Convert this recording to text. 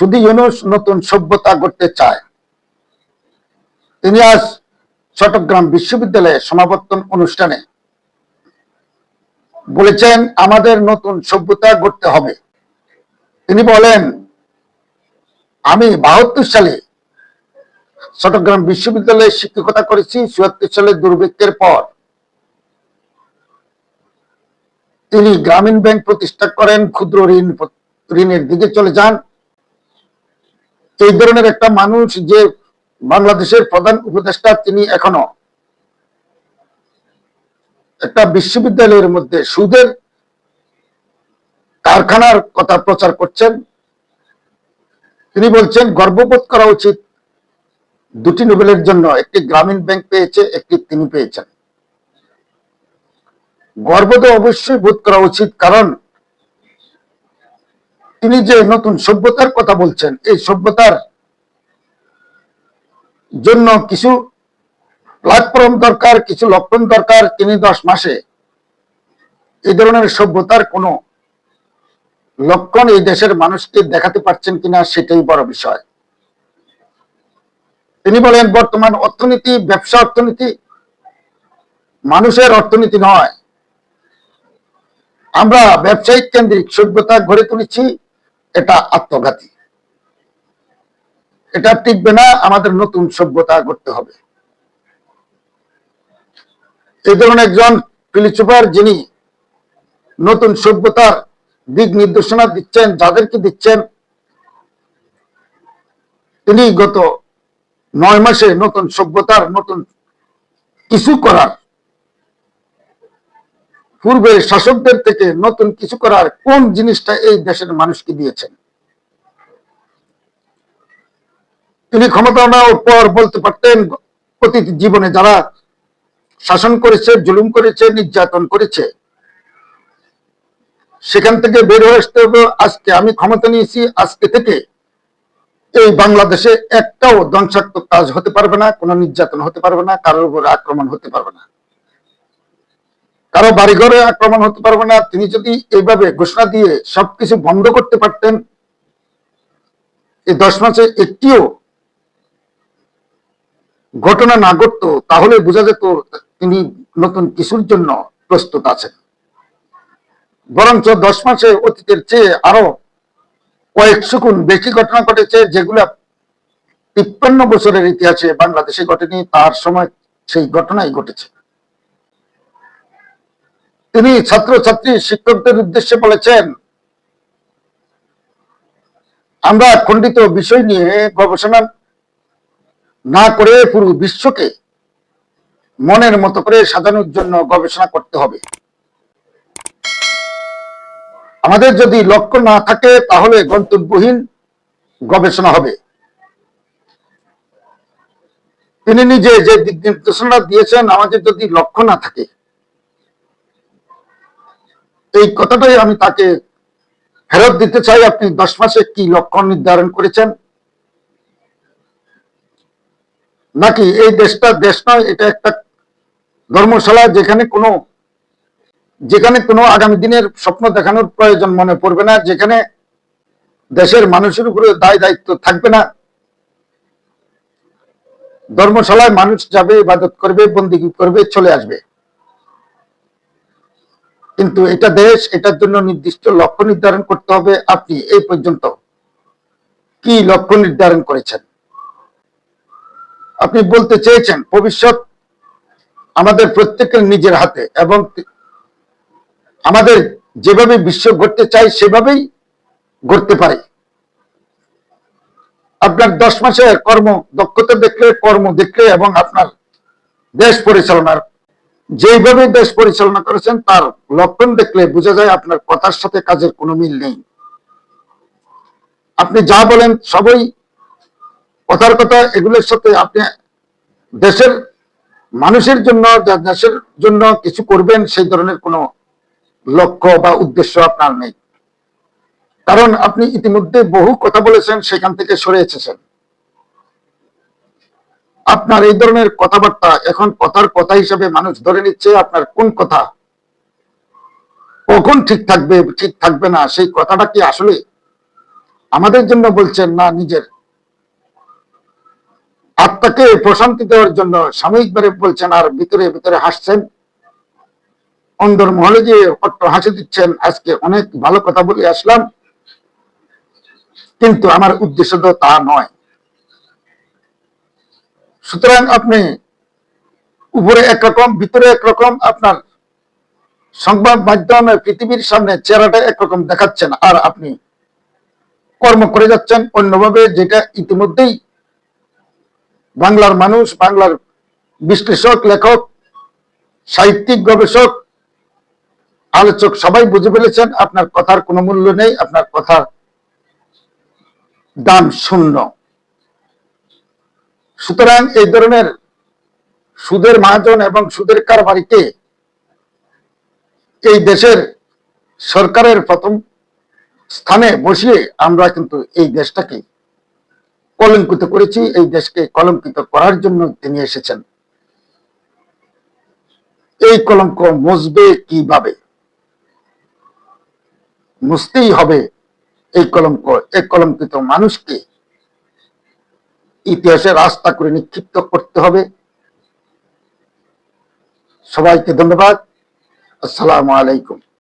শুধু ইউনুস নতুন সভ্যতা গড়তে চায়। তিনি আজ চট্টগ্রাম বিশ্ববিদ্যালয়ে সমাবর্তন অনুষ্ঠানে বলেছেন, আমাদের নতুন সভ্যতা গড়তে হবে। তিনি বলেন, আমি বাহাত্তর সালে চট্টগ্রাম বিশ্ববিদ্যালয়ে শিক্ষকতা করেছি, চুয়াত্তর সালে দুর্ভিক্ষের পর। তিনি গ্রামীণ ব্যাংক প্রতিষ্ঠা করেন, ক্ষুদ্র ঋণ, ঋণের দিকে চলে যান এই ধরনের একটা মানুষ যে বাংলাদেশের প্রধান উপদেষ্টা তিনি এখনও। একটা বিশ্ববিদ্যালয়ের মধ্যে সুদের কারখানার কথা প্রচার করছেন। তিনি বলছেন, গর্ববোধ করা উচিত, দুটি নোবেলের জন্য একটি গ্রামীণ ব্যাংক পেয়েছে, একটি তিনি পেয়েছেন। গর্ব তো অবশ্যই বোধ করা উচিত, কারণ তিনি যে নতুন সভ্যতার কথা বলছেন, এই সভ্যতার জন্য কিছু প্ল্যাটফর্ম দরকার, কিছু লক্ষণ দরকার। তিনি দশ মাসে এই ধরনের সভ্যতার কোন লক্ষণ এই দেশের মানুষকে দেখাতে পারছেন কিনা, সেটাই বড় বিষয়। তিনি বলেন, বর্তমান অর্থনীতি, ব্যবসা অর্থনীতি মানুষের অর্থনীতি নয়। আমরা ব্যবসায়িক কেন্দ্রিক সভ্যতা গড়ে তুলেছি। এটা আত্মঘাতী। এটা টিকবে না, আমাদের নতুন সভ্যতা করতে হবে। এই ধরনের একজন ফিলিসুফার যিনি নতুন সভ্যতার দিক নির্দেশনা দিচ্ছেন, যাদেরকে দিচ্ছেন, তিনি গত নয় মাসে নতুন সভ্যতার নতুন কিছু করার পূর্বে শাসকদের থেকে নতুন কিছু করার কোন জিনিসটা এই দেশের মানুষকে দিয়েছেন তিনি ক্ষমতা নেওয়ার পর বলতে পারতেন, অতীত জীবনে যারা শাসন করেছে, জুলুম করেছে, নির্যাতন করেছে, সেখান থেকে বের হয়ে আসতে হবে, আজকে আমি ক্ষমতা নিয়েছি, আজকে থেকে এই বাংলাদেশে একটাও ধ্বংসাত্মক কাজ হতে পারবে না, কোনো নির্যাতন হতে পারবে না, কারোর উপর আক্রমণ হতে পারবে না। কারও বাড়িঘরে আক্রমণ হতে পারবে না। তিনি যদি এইভাবে ঘোষণা দিয়ে সবকিছু বন্ধ করতে পারতেন, এই দশ মাসে একটিও ঘটনা না ঘটতো, তাহলে বোঝা যেত তিনি নতুন কিছুর জন্য প্রস্তুত আছেন। বরঞ্চ দশ মাসে অতীতের চেয়ে আরও কয়েকশো গুণ বেশি ঘটনা ঘটেছে, যেগুলা তিপ্পান্ন বছরের ইতিহাসে বাংলাদেশে ঘটেনি, তার সময় সেই ঘটনাই ঘটেছে। তিনি ছাত্রছাত্রী শিক্ষকদের উদ্দেশ্যে বলেছেন, আমরা খণ্ডিত বিষয় নিয়ে গবেষণা না করে পুরো বিশ্বকে মনের মতো করে সাজানোর জন্য গবেষণা করতে হবে। আমাদের যদি লক্ষ্য না থাকে, তাহলে গন্তব্যহীন গবেষণা হবে। তিনি নিজে যে দিক নির্দেশনা দিয়েছেন, আমাদের যদি লক্ষ্য না থাকে এই কথাটাই আমি তাকে ফেরত দিতে চাই। আপনি দশ মাসে কি লক্ষণ নির্ধারণ করেছেন? নাকি এই দেশটা দেশ নয়, এটা একটা ধর্মশালা যেখানে কোনো যেখানে কোনো আগামী দিনের স্বপ্ন দেখানোর প্রয়োজন মনে পড়বে না, যেখানে দেশের মানুষের উপরে দায় দায়িত্ব থাকবে না। ধর্মশালায় মানুষ যাবে, ইবাদত করবে, বন্দিগি করবে, চলে আসবে। কিন্তু এটা দেশ, এটার জন্য নির্দিষ্ট লক্ষ্য নির্ধারণ করতে হবে আপনি এই পর্যন্ত। কি লক্ষ্য নির্ধারণ করেছেন? আপনি বলতে চেয়েছেন, ভবিষ্যৎ আমাদের প্রত্যেকের নিজের হাতে এবং আমাদের যেভাবে বিশ্ব ঘটতে চাই, সেভাবেই ঘটতে পারে। আপনার দশ মাসের কর্ম দক্ষতা দেখলে, কর্ম দেখলে এবং আপনার দেশ পরিচালনার যেইভাবে দেশ পরিচালনা করেছেন, তার লক্ষণ দেখলে বোঝা যায় আপনার কথার সাথে কাজের কোনো মিল নেই। আপনি যা বলেন সবই কথার কথা, এগুলোর সাথে আপনি দেশের মানুষের জন্য দেশের জন্য কিছু করবেন, সেই ধরনের কোনো লক্ষ্য বা উদ্দেশ্য আপনার নেই। কারণ আপনি ইতিমধ্যে বহু কথা বলেছেন, সেখান থেকে সরে এসেছেন। আপনার এই ধরনের কথাবার্তা এখন কথার কথা হিসেবে মানুষ ধরে নিচ্ছে আপনার কোন কথা? কখন ঠিক থাকবে ঠিক থাকবে না, সেই কথাটা কি আসলে? আমাদের জন্য বলছেন না নিজের? আত্মাকে প্রশান্তি দেওয়ার জন্য সাময়িকভাবে বলছেন, আর ভিতরে ভিতরে হাসছেন? অন্দর মহলে যে অট্ট হাসি দিচ্ছেন, আজকে অনেক ভালো কথা বলে আসলাম। কিন্তু আমার উদ্দেশ্য তো তা নয়। সুতরাং আপনি উপরে একরকম ভিতরে একরকম আপনার সংবাদ মাধ্যমে পৃথিবীর সামনে চেহারাটা একরকম দেখাচ্ছেন আর আপনি কর্ম করে যাচ্ছেন অন্যভাবে, যেটা ইতিমধ্যেই বাংলার মানুষ, বাংলার বিশ্লেষক, লেখক, সাহিত্যিক, গবেষক, আলোচক সবাই বুঝে ফেলেছেন, আপনার কথার কোনো মূল্য নেই, আপনার কথার দাম শূন্য। সুতরাং এই ধরনের সুদের মহাজন এবং সুদের কারবারিকে এই দেশের সরকারের প্রথম স্থানে বসিয়ে আমরা কিন্তু এই দেশটাকে কলঙ্কিত করেছি, এই দেশকে কলঙ্কিত করার জন্য তিনি এসেছেন। এই কলঙ্ক মুছবে কীভাবে? মুছতেই হবে এই কলঙ্ক, এই কলঙ্কিত মানুষকে ইতিহাসে রাস্তা করে নিক্ষিপ্ত করতে হবে। সবাইকে ধন্যবাদ। আসসালামু আলাইকুম।